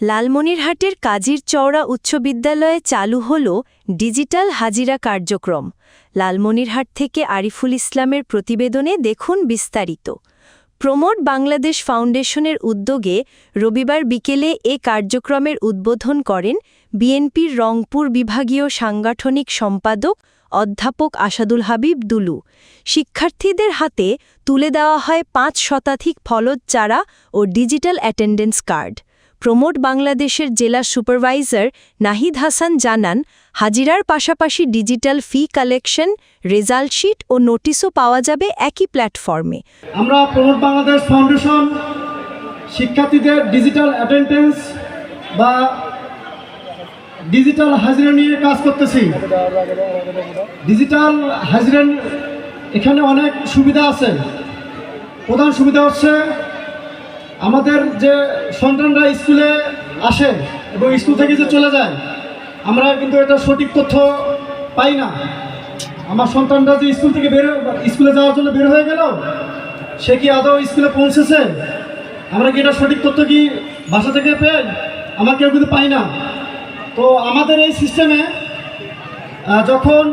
লালমনিরহাটের কাজীর চওড়া উচ্চ বিদ্যালয়ে চালু হল ডিজিটাল হাজিরা কার্যক্রম। লালমনিরহাট থেকে আরিফুল ইসলামের প্রতিবেদনে দেখুন বিস্তারিত। প্রমোট বাংলাদেশ ফাউন্ডেশনের উদ্যোগে রবিবার বিকেলে এ কার্যক্রমের উদ্বোধন করেন বিএনপির রংপুর বিভাগীয় সাংগঠনিক সম্পাদক অধ্যাপক আসাদুল হাবিব দুলু। শিক্ষার্থীদের হাতে তুলে দেওয়া হয় পাঁচ শতাধিক ফলদ চারা ও ডিজিটাল অ্যাটেন্ডেন্স কার্ড। প্রমোট বাংলাদেশের জেলা সুপারভাইজার নাহিদ হাসান জানান, হাজিরার পাশাপাশি digital fee collection, result sheet ও নোটিশও পাওয়া যাবে একই প্ল্যাটফর্মে। আমরা প্রমোট বাংলাদেশ ফাউন্ডেশন শিক্ষার্থীদের ডিজিটাল অ্যাটেন্ডেন্স বা ডিজিটাল হাজিরা নিয়ে কাজ করতেছি। ডিজিটাল হাজিরা, এখানে অনেক সুবিধা আছে। প্রধান সুবিধা হচ্ছে আমাদের যে সন্তানরা স্কুলে আসে এবং স্কুল থেকে যে চলে যায়, আমরা কিন্তু এটা সঠিক তথ্য পাই না। আমার সন্তানরা যে স্কুল থেকে বের স্কুলে যাওয়ার জন্য বের হয়ে গেল, সে কি আদৌ স্কুলে পৌঁছেছে? আমরা কি এটা সঠিক তথ্য কি বাসা থেকে পেয়ে আমরা কেউ কিন্তু পাই না। তো আমাদের এই সিস্টেমে যখন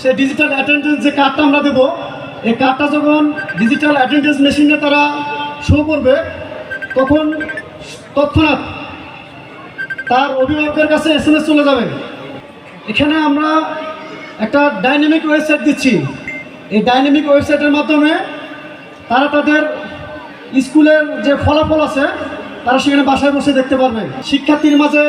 সে ডিজিটাল অ্যাটেন্ডেন্স যে কার্ডটা আমরা দেবো, এই কার্ডটা যখন ডিজিটাল অ্যাটেন্ডেন্স মেশিনে তারা শো করবে তখন তৎক্ষণাৎ তার অভিভাবকের কাছে এস চলে যাবে। এখানে আমরা একটা ডাইনামিক ওয়েবসাইট দিচ্ছি। এই ডাইনামিক ওয়েবসাইটের মাধ্যমে তারা তাদের স্কুলের যে ফলাফল আছে, তারা সেখানে বাসায় বসে দেখতে পারবে। শিক্ষার্থীর মাঝে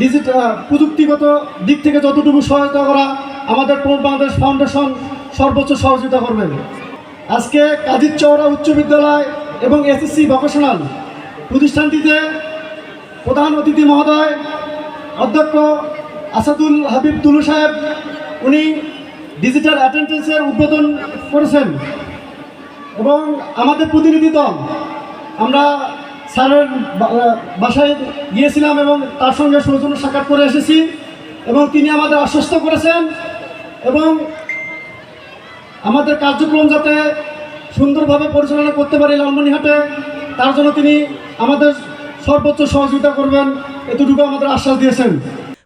ডিজিটাল প্রযুক্তিগত দিক থেকে যতটুকু সহায়তা করা আমাদের প্রমোট বাংলাদেশ ফাউন্ডেশন সর্বোচ্চ সহযোগিতা করবেন আজকে কাজীর চৌড়া উচ্চ বিদ্যালয় এবং এসএসসি ভোকেশনাল প্রতিষ্ঠানটিতে প্রধান অতিথি মহোদয়, অধ্যক্ষ আসাদুল হাবিব তুলু সাহেব, উনি ডিজিটাল অ্যাটেন্ডেন্সের উদ্বোধন করেছেন। এবং আমাদের প্রতিনিধি দল, আমরা স্যারের বাসায় গিয়েছিলাম এবং তার সঙ্গে সৌজন্য সাক্ষাৎ করে এসেছি এবং তিনি আমাদের আশ্বস্ত করেছেন এবং আমাদের কার্যক্রম যাতে সুন্দরভাবে পরিচালনা করতে পারি লালমনিহাটে তার জন্য তিনি আমাদের সর্বোচ্চ সহযোগিতা করবেন, এতটুকু আমাদের আশ্বাস দিয়েছেন।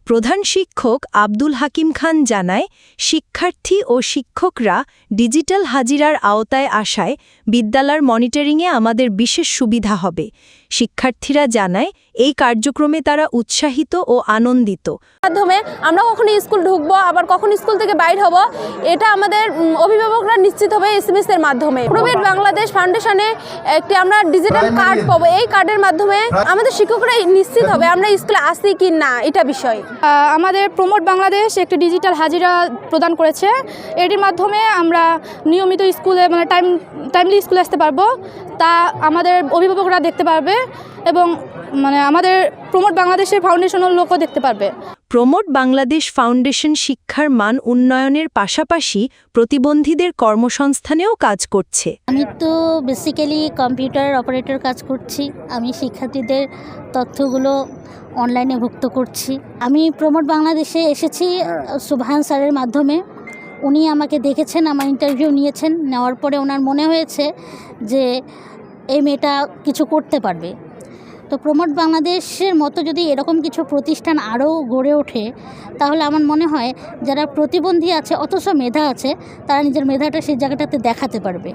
প্রধান শিক্ষক আব্দুল হাকিম খান জানায়, শিক্ষার্থী ও শিক্ষকরা ডিজিটাল হাজিরার আওতায় আসায় বিদ্যালয়ের মনিটরিংয়ে আমাদের বিশেষ সুবিধা হবে। শিক্ষার্থীরা জানায় এই কার্যক্রমে তারা উৎসাহিত ও আনন্দিত। মাধ্যমে আমরা কখন স্কুল ঢুকবো আবার কখন স্কুল থেকে বাইর হব এটা আমাদের অভিভাবকরা নিশ্চিত হবে এস এম এর মাধ্যমে। প্রবেট বাংলাদেশ ফাউন্ডেশনে একটি আমরা ডিজিটাল কার্ড পাবো এই কার্ডের মাধ্যমে আমাদের শিক্ষকরা নিশ্চিত হবে আমরা স্কুলে আসি কি না এটা বিষয়। আমাদের প্রমোট বাংলাদেশ একটি ডিজিটাল হাজিরা প্রদান করেছে। এটির মাধ্যমে আমরা নিয়মিত স্কুলে মানে টাইম টাইমলি স্কুলে আসতে পারব তা আমাদের অভিভাবকরা দেখতে পারবে এবং মানে আমাদের প্রমোট বাংলাদেশের ফাউন্ডেশনের লোকও দেখতে পারবে। প্রমোট বাংলাদেশ ফাউন্ডেশন শিক্ষার মান উন্নয়নের পাশাপাশি প্রতিবন্ধীদের কর্মসংস্থানেও কাজ করছে। আমি তো বেসিক্যালি কম্পিউটার অপারেটর কাজ করছি। আমি শিক্ষার্থীদের তথ্যগুলো অনলাইনে ভুক্ত করছি। আমি প্রমোট বাংলাদেশে এসেছি সুবহান স্যারের মাধ্যমে। উনি আমাকে দেখেছেন আমার ইন্টারভিউ নিয়েছেন। নেওয়ার পরে ওনার মনে হয়েছে যে এই মেয়েটা কিছু করতে পারবে। তো প্রমোট বাংলাদেশের মতো যদি এরকম কিছু প্রতিষ্ঠান আরও গড়ে ওঠে, তাহলে আমার মনে হয় যারা প্রতিবন্ধী আছে, অথচ মেধা আছে, তারা নিজের মেধাটা সেই জায়গাটাতে দেখাতে পারবে।